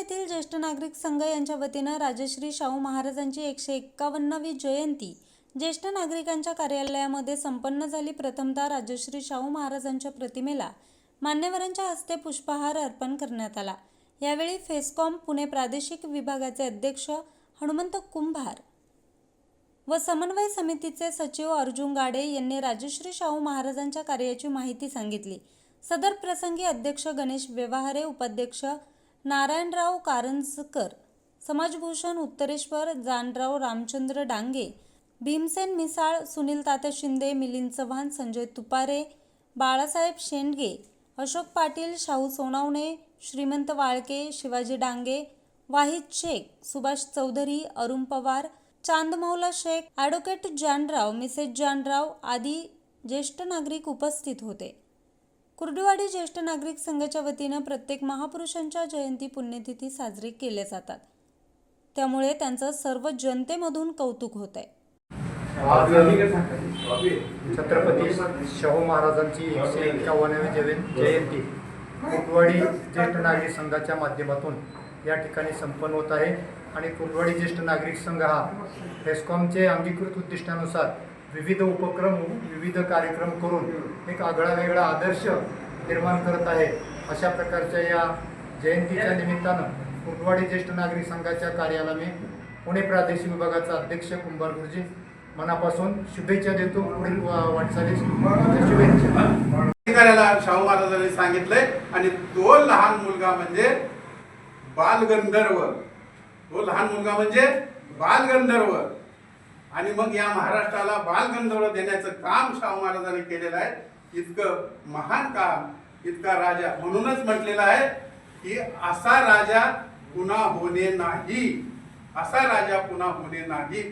येथील ज्येष्ठ नागरिक संघ यांच्या वतीनं राजश्री शाहू महाराजांची एकशे एक्कावन्नावी जयंती. ज्येष्ठ नागरिकांच्या कार्यालयामध्ये संपन्न झाली प्रथमतः राजश्री शाहू महाराजांच्या प्रतिमेला मान्यवरांच्या हस्ते पुष्पहार अर्पण करण्यात आला. यावेळी फेसकॉम पुणे प्रादेशिक विभागाचे अध्यक्ष हनुमंत कुंभार व समन्वय समितीचे सचिव अर्जुन गाडे यांनी राजश्री शाहू महाराजांच्या कार्याची माहिती सांगितली. सदर प्रसंगी अध्यक्ष गणेश व्यवहारे उपाध्यक्ष नारायणराव कारंजकर समाजभूषण उत्तरेश्वर जानराव रामचंद्र डांगे भीमसेन मिसाळ सुनील तात्या शिंदे मिलिंद चव्हाण संजय तुपारे बाळासाहेब शेंडगे अशोक पाटील शाहू सोनावणे श्रीमंत वाळके शिवाजी डांगे वाहिद शेख सुभाष चौधरी अरुण पवार चांदमौला शेख ॲडव्होकेट जानराव मिसेस जानराव आदी ज्येष्ठ नागरिक उपस्थित होते. कुर्डुवाडी ज्येष्ठ नागरिक संघाच्या वतीनं प्रत्येक महापुरुषांच्या जयंती पुण्यतिथी साजरी केल्या जातात. त्यामुळे त्यांचं सर्व जनतेमधून कौतुक होत आहे छत्रपती शाहू महाराजांची एकशे एक्कावन्नावी जयंती कुटवाडी ज्येष्ठ नागरिक संघाच्या माध्यमातून या ठिकाणी संपन्न होत आहे. आणि कुटवाडी ज्येष्ठ नागरिक संघ हा हेस्कॉमचे अंगीकृत उद्दिष्टानुसार विविध उपक्रम विविध कार्यक्रम करून एक आगळा वेगळा आदर्श निर्माण करत आहे. अशा प्रकारच्या या जयंतीच्या निमित्तानं कुटवाडी ज्येष्ठ नागरिक संघाच्या कार्याला मी पुणे प्रादेशिक विभागाचा अध्यक्ष कुंभार गुरुजी मनापासून शुभेच्छा देतो. पुढील वा- वाटचालीस शुभेच्छा. अधिकाऱ्याला शाहू महाराजांनी सांगितलंय आणि तो लहान मुलगा म्हणजे बालगंधर्व. तो लहान मुलगा म्हणजे बालगंधर्व. आणि मग या महाराष्ट्राला बालगंधर्व देण्याचं काम शाहू महाराजांनी केलेलं आहे. इतकं महान काम इतका राजा म्हणूनच म्हटलेला आहे की असा राजा पुन्हा होणे नाही. असा राजा पुन्हा होणे नाही.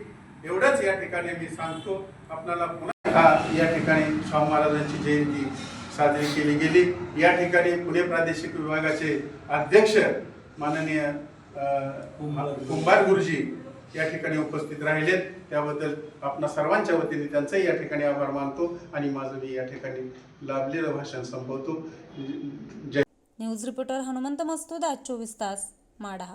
एवढंच या ठिकाणी मी सांगतो. आपल्याला पुन्हा या ठिकाणी शाहू महाराजांची जयंती साजरी केली गेली. या ठिकाणी पुणे प्रादेशिक विभागाचे अध्यक्ष माननीय कुंभार गुरुजी या ठिकाणी उपस्थित राहिलेत. त्याबद्दल आपणा सर्वांच्या वतीने त्यांचाही या ठिकाणी आभार मानतो आणि माझं मी या ठिकाणी लाभलेलं भाषण संपवतो. जय न्यूज रिपोर्टर हनुमंत मस्तूद आज चोवीस तास माढा.